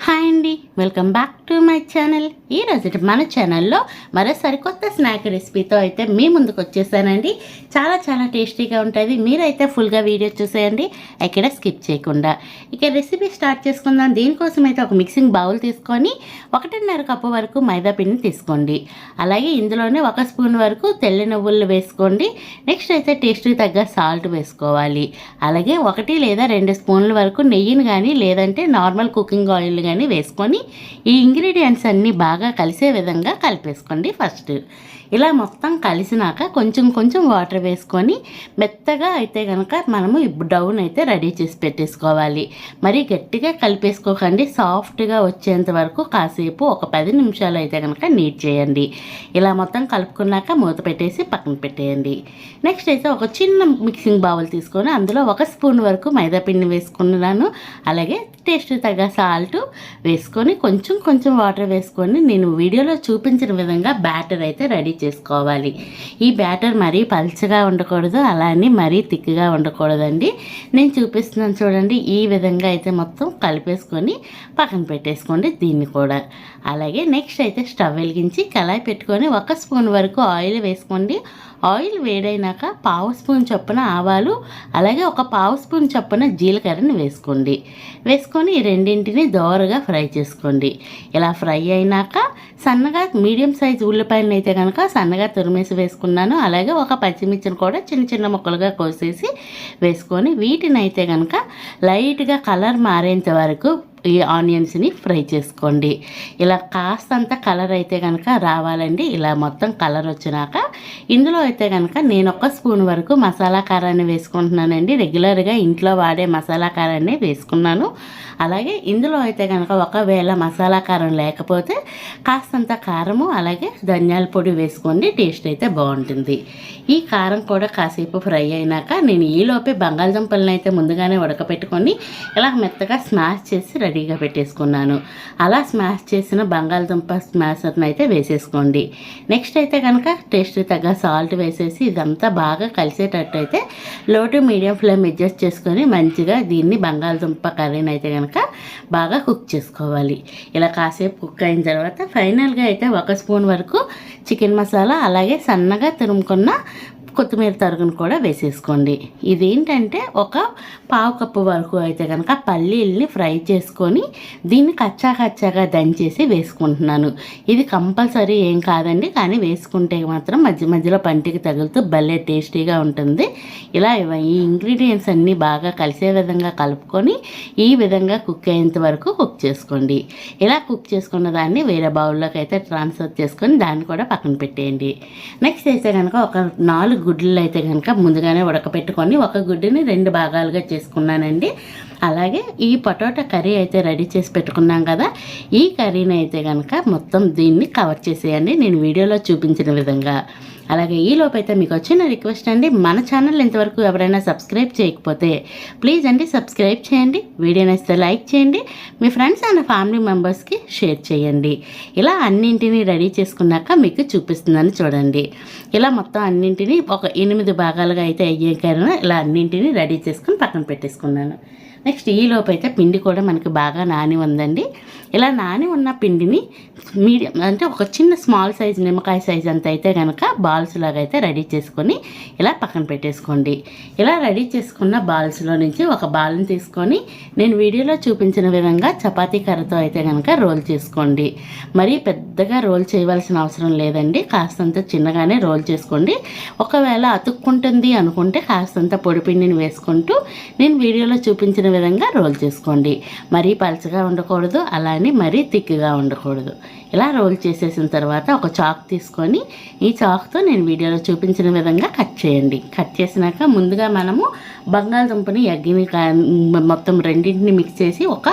Hi అండి welcome back to my channel. ఈ మన ఛానల్లో మరో సరికొత్త స్నాక్ రెసిపీతో అయితే మీ ముందుకు వచ్చేసానండి. చాలా చాలా టేస్టీగా ఉంటుంది. మీరైతే ఫుల్గా వీడియో చూసేయండి. ఎక్కడ స్కిప్ చేయకుండా. ఇక రెసిపీ స్టార్ట్ చేసుకుందాం. దీనికోసం అయితే ఒక మిక్సింగ్ బౌల్ తీసుకొని ఒకటిన్నర కప్పు వరకు మైదా పిండిని తీసుకోండి. అలాగే ఇందులోనే ఒక స్పూన్ వరకు తెల్ల నువ్వులు వేసుకోండి. నెక్స్ట్ అయితే టేస్ట్కి తగ్గ సాల్ట్ వేసుకోవాలి. అలాగే ఒకటి లేదా రెండు స్పూన్ల వరకు నెయ్యిని కానీ లేదంటే నార్మల్ కుకింగ్ ఆయిల్ కానీ వేసుకొని ఈ ఇంగ్రీడియంట్స్ అన్నీ బాగా కలిసే విధంగా కలిపేసుకోండి ఫస్ట్. ఇలా మొత్తం కలిసినాక కొంచెం కొంచెం వాటర్ వేసుకొని మెత్తగా అయితే కనుక మనము డౌన్ అయితే రెడీ చేసి పెట్టేసుకోవాలి. మరి గట్టిగా కలిపేసుకోకండి. సాఫ్ట్గా వచ్చేంత వరకు కాసేపు ఒక పది నిమిషాలు అయితే కనుక నీట్ చేయండి. ఇలా మొత్తం కలుపుకున్నాక మూత పెట్టేసి పక్కన పెట్టేయండి. నెక్స్ట్ అయితే ఒక చిన్న మిక్సింగ్ బౌల్ తీసుకొని అందులో ఒక స్పూన్ వరకు మైదా పిండి వేసుకున్నాను. అలాగే టేస్ట్ తగ్గ సాల్ట్ వేసుకొని కొంచెం కొంచెం వాటర్ వేసుకొని నేను వీడియోలో చూపించిన విధంగా బ్యాటర్ అయితే రెడీ చేసుకోవాలి. ఈ బ్యాటర్ మరీ పల్చగా ఉండకూడదు అలానే మరీ తిక్గా ఉండకూడదండి. నేను చూపిస్తున్నాను చూడండి ఈ విధంగా అయితే మొత్తం కలిపేసుకొని పక్కన పెట్టేసుకోండి దీన్ని కూడా. అలాగే నెక్స్ట్ అయితే స్టవ్ వెలిగించి కళాయి పెట్టుకొని ఒక స్పూన్ వరకు ఆయిల్ వేసుకోండి. ఆయిల్ వేడైనాక పావు స్పూన్ చొప్పున ఆవాలు అలాగే ఒక పావు స్పూన్ చొప్పున జీలకర్రని వేసుకోండి. వేసుకొని ఈ రెండింటిని దోరగా ఫ్రై చేసుకోండి. ఇలా ఫ్రై అయినాక సన్నగా మీడియం సైజ్ ఉల్లిపాయలను అయితే కనుక సన్నగా తురిమేసి వేసుకున్నాను. అలాగే ఒక పచ్చిమిర్చిని కూడా చిన్న చిన్న ముక్కలుగా కోసేసి వేసుకొని వీటిని అయితే కనుక లైట్గా కలర్ మారేంత వరకు ఈ ఆనియన్స్ని ఫ్రై చేసుకోండి. ఇలా కాస్తంత కలర్ అయితే కనుక రావాలండి. ఇలా మొత్తం కలర్ వచ్చినాక ఇందులో అయితే కనుక నేను ఒక స్పూన్ వరకు మసాలా కారాన్ని వేసుకుంటున్నానండి. రెగ్యులర్గా ఇంట్లో వాడే మసాలా కారాన్ని వేసుకున్నాను. అలాగే ఇందులో అయితే కనుక ఒకవేళ మసాలా కారం లేకపోతే కాస్తంత కారము అలాగే ధనియాల పొడి వేసుకోండి. టేస్ట్ అయితే బాగుంటుంది. ఈ కారం కూడా కాసేపు ఫ్రై అయినాక నేను ఈలోపే బంగాళదుంపలను అయితే ముందుగానే ఉడకపెట్టుకొని ఇలా మెత్తగా స్మాష్ చేసి రెడీగా పెట్టేసుకున్నాను. అలా స్మాష్ చేసిన బంగాళదుంప స్మాషర్ని అయితే వేసేసుకోండి. నెక్స్ట్ అయితే కనుక టేస్ట్ తగ్గ సాల్ట్ వేసేసి ఇదంతా బాగా కలిసేటట్టు అయితే లో టు మీడియం ఫ్లేమ్ అడ్జస్ట్ చేసుకొని మంచిగా దీన్ని బంగాళదుంప కర్రీని అయితే కనుక బాగా కుక్ చేసుకోవాలి. ఇలా కాసేపు కుక్ అయిన తర్వాత ఫైనల్గా అయితే ఒక స్పూన్ వరకు చికెన్ మసాలా అలాగే సన్నగా తురుముకున్న కొత్తిమీర తరుగును కూడా వేసేసుకోండి. ఇదేంటంటే ఒక పావు కప్పు వరకు అయితే కనుక పల్లీల్ని ఫ్రై చేసుకొని దీన్ని కచ్చా కచ్చాగా దంచేసి వేసుకుంటున్నాను. ఇది కంపల్సరీ ఏం కాదండి కానీ వేసుకుంటే మాత్రం మధ్య మధ్యలో పంటికి తగులుతూ భలే టేస్టీగా ఉంటుంది. ఇలా ఈ ఇంగ్రీడియంట్స్ అన్నీ బాగా కలిసే విధంగా కలుపుకొని ఈ విధంగా కుక్ అయ్యేంత వరకు కుక్ చేసుకోండి. ఇలా కుక్ చేసుకున్న దాన్ని వేరే బౌల్లోకి అయితే ట్రాన్స్ఫర్ చేసుకొని దాన్ని కూడా పక్కన పెట్టేయండి. నెక్స్ట్ అయితే కనుక ఒక నాలుగు గుడ్లు అయితే కనుక ముందుగానే ఉడకపెట్టుకొని ఒక గుడ్డుని రెండు భాగాలుగా చేసుకున్నానండి. అలాగే ఈ పొటాటో కర్రీ అయితే రెడీ చేసి పెట్టుకున్నాం కదా ఈ కర్రీని అయితే కనుక మొత్తం దీన్ని కవర్ చేసేయండి. నేను వీడియోలో చూపించిన విధంగా. అలాగే ఈ లోపైతే మీకు వచ్చిన రిక్వెస్ట్ అండి. మన ఛానల్ ఇంతవరకు ఎవరైనా సబ్స్క్రైబ్ చేయకపోతే ప్లీజ్ అండి సబ్స్క్రైబ్ చేయండి. వీడియో నచ్చితే లైక్ చేయండి. మీ ఫ్రెండ్స్ అండ్ ఫ్యామిలీ మెంబర్స్కి షేర్ చేయండి. ఇలా అన్నింటినీ రెడీ చేసుకున్నాక మీకు చూపిస్తుందని చూడండి. ఇలా మొత్తం అన్నింటినీ ఒక ఎనిమిది భాగాలుగా అయితే అయ్యే కారణం ఇలా అన్నింటినీ రెడీ చేసుకుని పక్కన పెట్టేసుకున్నాను. నెక్స్ట్ ఈ లోపు అయితే పిండి కూడా మనకి బాగా నాని ఉందండి. ఇలా నాని ఉన్న పిండిని మీడియం అంటే ఒక చిన్న స్మాల్ సైజ్ నిమ్మకాయ సైజ్ అంత అయితే కనుక బాల్స్ లాగా అయితే రెడీ చేసుకొని ఇలా పక్కన పెట్టేసుకోండి. ఇలా రెడీ చేసుకున్న బాల్స్లో నుంచి ఒక బాల్ని తీసుకొని నేను వీడియోలో చూపించిన విధంగా చపాతీ కర్రతో అయితే కనుక రోల్ చేసుకోండి. మరీ పెద్దగా రోల్ చేయవలసిన అవసరం లేదండి. కాస్తంత చిన్నగానే రోల్ చేసుకోండి. ఒకవేళ అతుక్కుంటుంది అనుకుంటే కాస్తంత పొడిపిండిని వేసుకుంటూ నేను వీడియోలో చూపించిన విధంగా రోల్ చేసుకోండి. మరీ పలచగా ఉండకూడదు. అలానే మరీ తిక్కిగా ఉండకూడదు. ఇలా రోల్ చేసేసిన తర్వాత ఒక చాక్ తీసుకొని ఈ చాక్తో నేను వీడియోలో చూపించిన విధంగా కట్ చేయండి. కట్ చేసినాక ముందుగా మనము బంగాళదుంపని ఎగ్గిని మొత్తం రెండింటిని మిక్స్ చేసి ఒక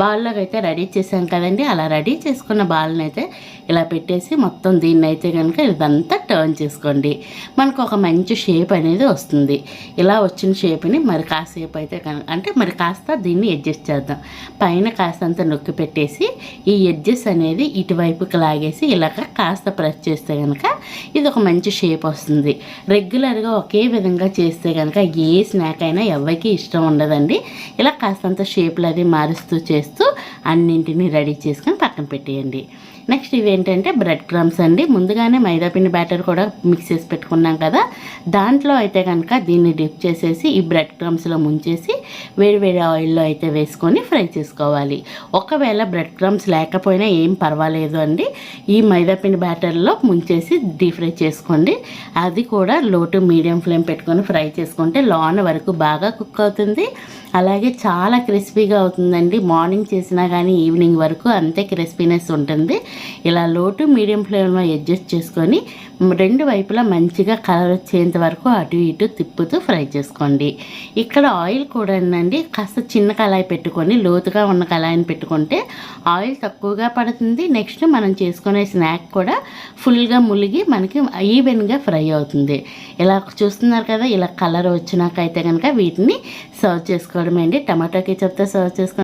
బాల్లోకి అయితే రెడీ చేసాం కదండి. అలా రెడీ చేసుకున్న బాల్ని అయితే ఇలా పెట్టేసి మొత్తం దీన్ని అయితే కనుక ఇదంతా టర్న్ చేసుకోండి. మనకు ఒక మంచి షేప్ అనేది వస్తుంది. ఇలా వచ్చిన షేప్ని మరి కాసేపు అయితే కనుక అంటే మరి కాస్త దీన్ని అడ్జస్ట్ చేద్దాం. పైన కాస్తంత నొక్కి పెట్టేసి ఈ ఎడ్జెస్ అనేది వైపుకి లాగేసి ఇలాగ కాస్త ప్రెస్ చేస్తే కనుక ఇది ఒక మంచి షేప్ వస్తుంది. రెగ్యులర్గా ఒకే విధంగా చేస్తే కనుక ఏ స్నాక్ అయినా ఎవరికి ఇష్టం ఉండదండి. ఇలా కాస్తంత షేప్లు అది మారుస్తూ చేస్తూ అన్నింటినీ రెడీ చేసుకొని పక్కన పెట్టేయండి. నెక్స్ట్ ఇవేంటంటే బ్రెడ్ క్రమ్స్ అండి. ముందుగానే మైదాపిండి బ్యాటర్ కూడా మిక్స్ చేసి పెట్టుకున్నాం కదా. దాంట్లో అయితే కనుక దీన్ని డిప్ చేసేసి ఈ బ్రెడ్ క్రమ్స్లో ముంచేసి వేడివేడి ఆయిల్లో అయితే వేసుకొని ఫ్రై చేసుకోవాలి. ఒకవేళ బ్రెడ్ క్రమ్స్ లేకపోయినా ఏం పర్వాలేదు అండి. ఈ మైదాపిండి బ్యాటర్లో ముంచేసి డీప్ ఫ్రై చేసుకోండి. అది కూడా లో టు మీడియం ఫ్లేమ్ పెట్టుకొని ఫ్రై చేసుకుంటే లోన వరకు బాగా కుక్ అవుతుంది. అలాగే చాలా క్రిస్పీగా అవుతుందండి. మార్నింగ్ చేసినా కానీ ఈవినింగ్ వరకు అంతే క్రిస్పీనెస్ ఉంటుంది. ఇలా లోటు మీడియం ఫ్లేమ్లో అడ్జస్ట్ చేసుకొని రెండు వైపులా మంచిగా కలర్ వచ్చేంత వరకు అటు ఇటు తిప్పుతూ ఫ్రై చేసుకోండి. ఇక్కడ ఆయిల్ కూడా అండి కాస్త చిన్న కళాయి పెట్టుకొని లోతుగా ఉన్న కళాయిని పెట్టుకుంటే ఆయిల్ తక్కువగా పడుతుంది. నెక్స్ట్ మనం చేసుకునే స్నాక్ కూడా ఫుల్గా ములిగి మనకి ఈవెన్గా ఫ్రై అవుతుంది. ఇలా చూస్తున్నారు కదా ఇలా కలర్ వచ్చినాకైతే కనుక వీటిని సర్వ్ చేసుకోవడమే అండి. టమాటో కెచప్తో సర్వ్ చేసుకోండి